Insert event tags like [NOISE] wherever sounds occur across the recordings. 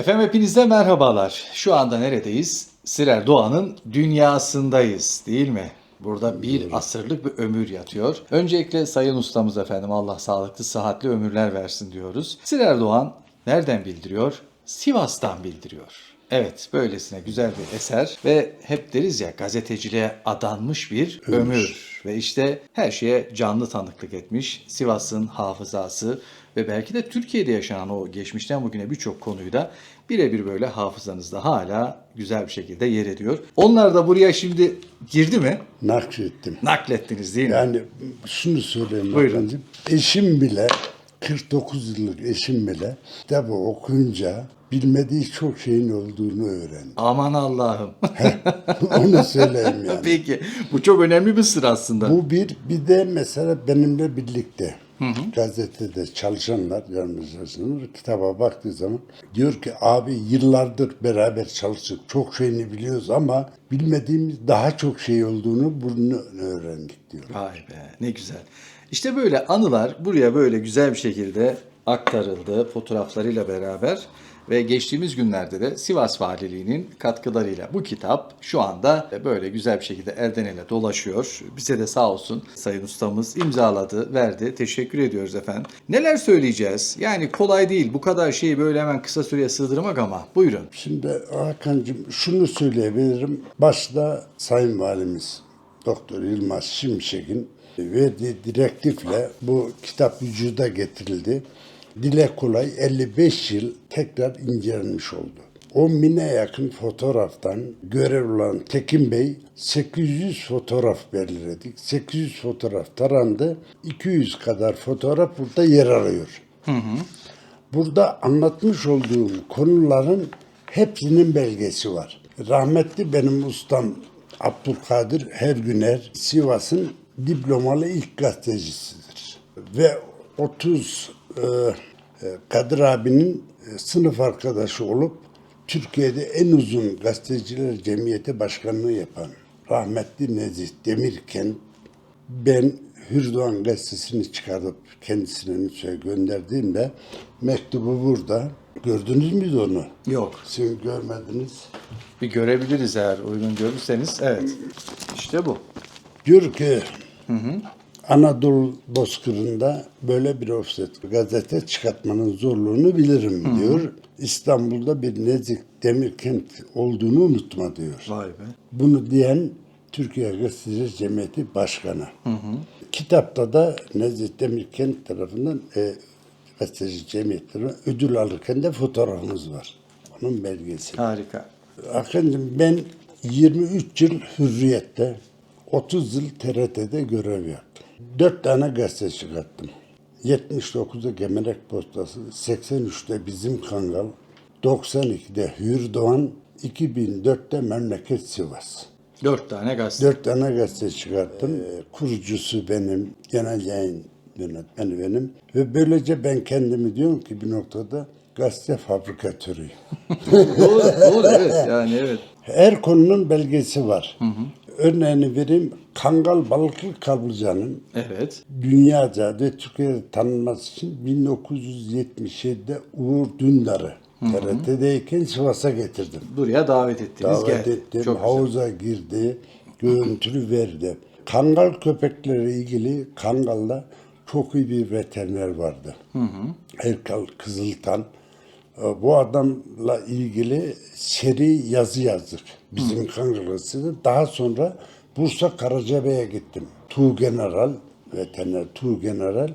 Efendim hepinize merhabalar. Şu anda neredeyiz? Sirer Doğan'ın dünyasındayız değil mi? Burada bir asırlık bir ömür yatıyor. Öncelikle sayın ustamız efendim Allah sağlıklı sıhhatli ömürler versin diyoruz. Sirer Doğan nereden bildiriyor? Sivas'tan bildiriyor. Evet böylesine güzel bir eser ve hep deriz ya gazeteciliğe adanmış bir ömür. Ve işte her şeye canlı tanıklık etmiş Sivas'ın hafızası ve belki de Türkiye'de yaşanan o geçmişten bugüne birçok konuyu da birebir böyle hafızanızda hala güzel bir şekilde yer ediyor. Onlar da buraya şimdi girdi mi? naklettim. Naklettiniz değil mi? Yani şunu söyleyeyim Buyurun. Hakan'cığım. Eşim bile 49 yıllık eşim bile kitabı okuyunca bilmediği çok şeyin olduğunu öğrendi. Aman Allah'ım. Onu söyleyeyim [LAUGHS] yani. Peki bu çok önemli bir sır aslında. Bu bir, bir de mesela benimle birlikte gazetede çalışanlar, yanımızdaşlar kitaba baktığı zaman diyor ki abi yıllardır beraber çalıştık. Çok şeyini biliyoruz ama bilmediğimiz daha çok şey olduğunu bunu öğrendik diyor. Vay be ne güzel. İşte böyle anılar buraya böyle güzel bir şekilde aktarıldı fotoğraflarıyla beraber ve geçtiğimiz günlerde de Sivas Valiliği'nin katkılarıyla bu kitap şu anda böyle güzel bir şekilde elden ele dolaşıyor. Bize de sağ olsun Sayın Ustamız imzaladı, verdi. Teşekkür ediyoruz efendim. Neler söyleyeceğiz? Yani kolay değil bu kadar şeyi böyle hemen kısa süreye sığdırmak ama buyurun. Şimdi Hakan'cığım şunu söyleyebilirim. Başta Sayın Valimiz Doktor Yılmaz Şimşek'in verdiği direktifle bu kitap vücuda getirildi. Dile kolay 55 yıl tekrar incelenmiş oldu. 10 bine yakın fotoğraftan görev olan Tekin Bey 800 fotoğraf belirledik. 800 fotoğraf tarandı. 200 kadar fotoğraf burada yer alıyor. Burada anlatmış olduğum konuların hepsinin belgesi var. Rahmetli benim ustam Abdülkadir Hergüner Sivas'ın diplomalı ilk gazetecisidir. Ve 30 e, e, Kadir abinin e, sınıf arkadaşı olup Türkiye'de en uzun gazeteciler cemiyeti başkanlığı yapan rahmetli Nezih Demirkent ben Hürdoğan gazetesini çıkarıp kendisine Nüsa'ya gönderdiğimde mektubu burada. Gördünüz mü onu? Yok. Siz görmediniz. Bir görebiliriz eğer uygun görürseniz. Evet. İşte bu. Diyor ki Anadolu Bozkırı'nda böyle bir offset gazete çıkartmanın zorluğunu bilirim diyor. İstanbul'da bir Nezik Demirkent olduğunu unutma diyor. Vay be. Bunu diyen Türkiye Gazeteciler Cemiyeti Başkanı. Kitapta da Nezih Demirkent tarafından e, Gazeteci Cemiyeti'ne ödül alırken de fotoğrafımız var. Onun belgesi. Harika. Hakan'cığım ben 23 yıl Hürriyet'te, 30 yıl TRT'de görev yaptım. 4 tane gazete çıkarttım. 79'da Gemerek Postası, 83'te Bizim Kangal, 92'de Hürdoğan, 2004'te Memleket Sivas. Dört tane gazete. Dört tane gazete çıkarttım. Ee, kurucusu benim, genel yayın yönetmeni benim. Ve böylece ben kendimi diyorum ki bir noktada gazete fabrikatörüyüm. [LAUGHS] doğru, doğru evet yani evet. Her konunun belgesi var. Örneğini vereyim. Kangal Balıklı Kablıca'nın Evet. dünyaca ve Türkiye'de tanınması için 1977'de Uğur Dündar'ı TRT'deyken Sivas'a getirdim. Buraya davet ettiniz. Davet geldi. ettim, Çok güzel. havuza girdi, görüntülü verdi. Kangal köpekleriyle ilgili Kangal'da çok iyi bir veteriner vardı. Erkal Kızıltan. Ee, Bu adamla ilgili seri yazı yazdık. Bizim Kangal'ı. Daha sonra Bursa Karacabey'e gittim. Tu General, veteriner Tu General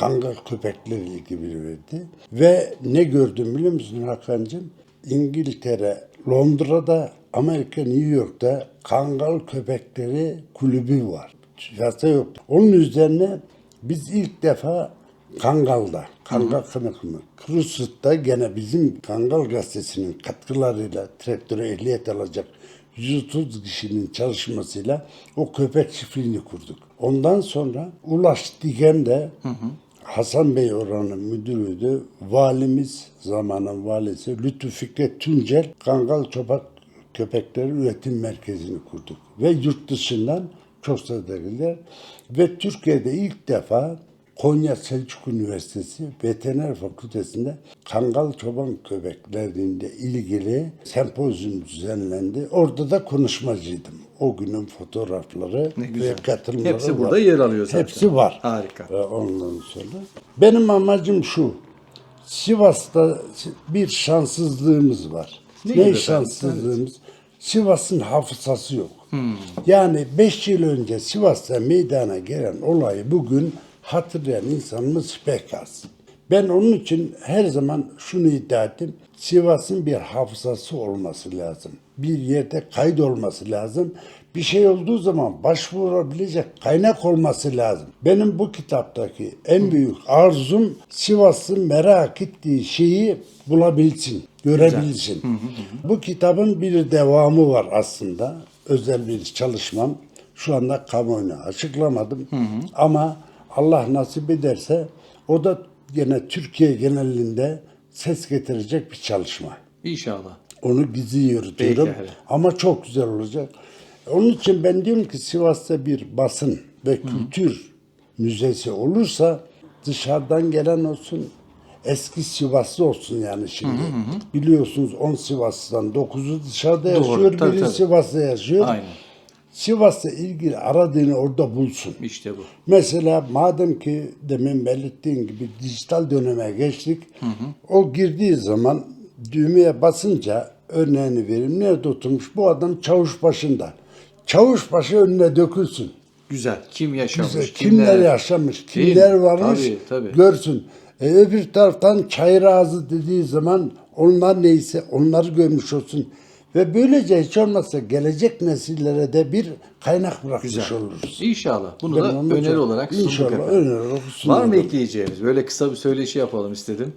Kangal köpekleriyle ilgili verdi. Ve ne gördüm biliyor musun Hakan'cığım? İngiltere, Londra'da, Amerika, New York'ta Kangal köpekleri kulübü var. Fiyatı yok. Onun üzerine biz ilk defa Kangal'da, Kangal kınıkını, Kırısıt'ta gene bizim Kangal gazetesinin katkılarıyla traktöre ehliyet alacak 130 kişinin çalışmasıyla o köpek çiftliğini kurduk. Ondan sonra Ulaş Digen de Hasan Bey oranın müdürüydü. Valimiz, zamanın valisi Lütfü Fikret Tuncel Kangal Çopak Köpekleri Üretim Merkezi'ni kurduk. Ve yurt dışından çok sayıda geldiler. Ve Türkiye'de ilk defa Konya Selçuk Üniversitesi Veteriner Fakültesi'nde kangal çoban köpekleriyle ilgili sempozyum düzenlendi. Orada da konuşmacıydım. O günün fotoğrafları Ne ve katılımları Hepsi var. burada yer alıyor zaten. Hepsi var. Harika. Ve ondan sonra. Benim amacım şu. Sivas'ta bir şanssızlığımız var. Ne Ne, şanssızlığımız? Sivas'ın hafızası yok. Hmm. Yani 5 yıl önce Sivas'ta meydana gelen olayı bugün hatırlayan insanımız pek az. Ben onun için her zaman şunu iddia ettim. Sivas'ın bir hafızası olması lazım. Bir yerde kayıt olması lazım. Bir şey olduğu zaman başvurabilecek kaynak olması lazım. Benim bu kitaptaki en büyük arzum Sivas'ın merak ettiği şeyi bulabilsin, görebilsin. Bu kitabın bir devamı var aslında. Özel bir çalışmam. Şu anda kamuoyuna açıklamadım. Ama Allah nasip ederse o da gene Türkiye genelinde ses getirecek bir çalışma. İnşallah. Onu gizli yürütüyorum. Peki. Ama çok güzel olacak. Onun için ben diyorum ki Sivas'ta bir basın ve kültür müzesi olursa dışarıdan gelen olsun, eski Sivaslı olsun yani şimdi. Biliyorsunuz 10 Sivaslı'dan 9'u dışarıda Doğru, yaşıyor, tabii, biri tabii. Sivas'ta yaşıyor. Aynen. Sivas'la ilgili aradığını orada bulsun. İşte bu. Mesela madem ki demin belirttiğin gibi dijital döneme geçtik. O girdiği zaman düğmeye basınca örneğini vereyim. Nerede oturmuş? Bu adam çavuş başında. Çavuş başı önüne dökülsün. Güzel. Kim yaşamış? Güzel. Kimler yaşamış, Değil kimler mi? varmış Tabii, tabii. görsün. E, öbür taraftan çayır ağzı dediği zaman onlar neyse onları görmüş olsun. Ve böylece hiç olmazsa gelecek nesillere de bir kaynak bırakmış Güzel. oluruz. İnşallah. Bunu Ben da onu öneri çok- olarak sunduk İnşallah efendim. öneri olarak Var sunuyorum. mı ekleyeceğimiz? Böyle kısa bir söyleşi yapalım istedim.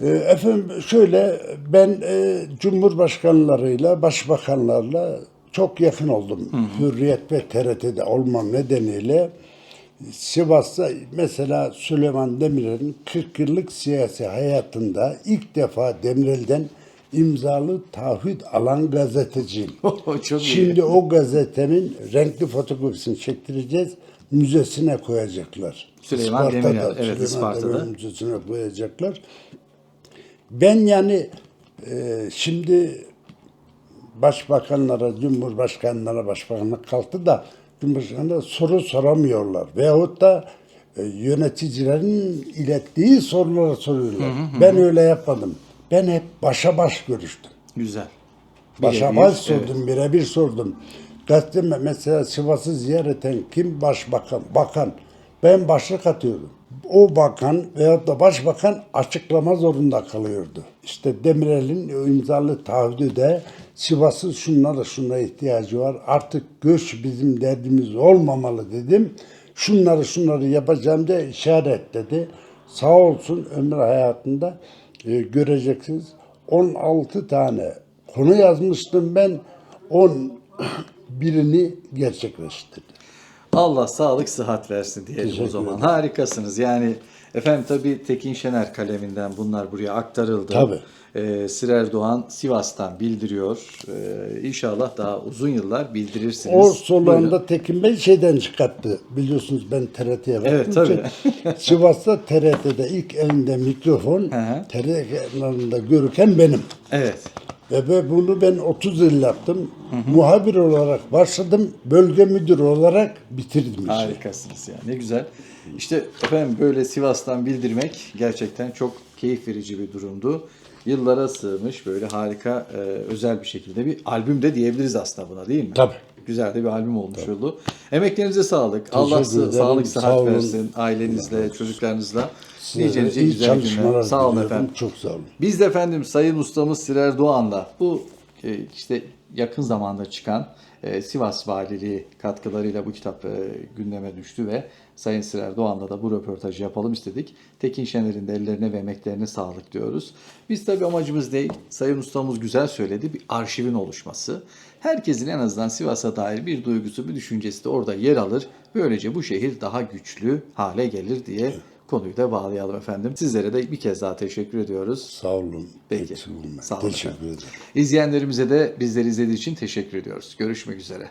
E, Efendim şöyle ben e, cumhurbaşkanlarıyla, başbakanlarla çok yakın oldum. Hürriyet ve TRT'de olmam nedeniyle Sivas'ta mesela Süleyman Demirel'in 40 yıllık siyasi hayatında ilk defa Demirel'den imzalı taahhüt alan gazeteciyim. [LAUGHS] Çok iyi. Şimdi o gazetenin renkli fotokopisini çektireceğiz. Müzesine koyacaklar. Süleyman Isparta'da, Demirel, evet, Süleyman Isparta'da. Demirel Müzesine koyacaklar. Ben yani e, şimdi başbakanlara, cumhurbaşkanlara başbakanlık kalktı da cumhurbaşkanlara soru soramıyorlar. Veyahut da e, yöneticilerin ilettiği soruları soruyorlar. Ben öyle yapmadım. Ben hep başa baş görüştüm. Güzel. Başa baş sordum, birebir sordum. Gazeteme mesela Sivas'ı ziyareten kim başbakan, bakan. Ben başlık atıyordum. O bakan veyahut da başbakan açıklama zorunda kalıyordu. İşte Demirel'in imzalı taahhüdü de Sivas'ın şunlara şuna ihtiyacı var. Artık göç bizim derdimiz olmamalı dedim. Şunları şunları yapacağım diye işaret dedi. Sağ olsun ömür hayatında e, göreceksiniz. 16 tane konu yazmıştım ben. 10 [CLEARS THROAT] birini gerçekleştirdim. Allah sağlık sıhhat versin diyelim o Teşekkür zaman. ederim. Harikasınız. Yani efendim tabii Tekin Şener kaleminden bunlar buraya aktarıldı. Tabii. Ee, Sirer Doğan Sivas'tan bildiriyor. Ee, inşallah daha uzun yıllar bildirirsiniz. O solanda Tekin Bey şeyden çıkarttı. Biliyorsunuz ben TRT'ye verdim. Evet, tabii. [LAUGHS] Sivas'ta TRT'de ilk elinde mikrofon. TRT ekranlarında görürken benim. Evet. Ve bunu ben 30 yıl yaptım. Muhabir olarak başladım. Bölge müdürü olarak bitirdim. işi. Harikasınız ya. Ne güzel. İşte efendim böyle Sivas'tan bildirmek gerçekten çok keyif verici bir durumdu. Yıllara sığmış böyle harika e, özel bir şekilde bir albüm de diyebiliriz aslında buna değil mi? Tabii. Güzel de bir albüm olmuş oldu. Emeklerinize sağlık. Allah ederim. sağlık, Sağ sıhhat versin ailenizle, çocuklarınızla. Nice nice güzel günler. Sağ olun efendim. Çok sağ olun. Biz de efendim Sayın Ustamız Sirer Doğan'la bu e, işte yakın zamanda çıkan e, Sivas Valiliği katkılarıyla bu kitap e, gündeme düştü ve Sayın Sirer Doğan'la da bu röportajı yapalım istedik. Tekin Şener'in de ellerine ve emeklerine sağlık diyoruz. Biz tabii amacımız değil, Sayın Ustamız güzel söyledi, bir arşivin oluşması. Herkesin en azından Sivas'a dair bir duygusu, bir düşüncesi de orada yer alır. Böylece bu şehir daha güçlü hale gelir diye konuyu da bağlayalım efendim. Sizlere de bir kez daha teşekkür ediyoruz. Sağ olun. Peki. Sağ olun Teşekkür efendim. ederim. İzleyenlerimize de bizleri izlediği için teşekkür ediyoruz. Görüşmek üzere.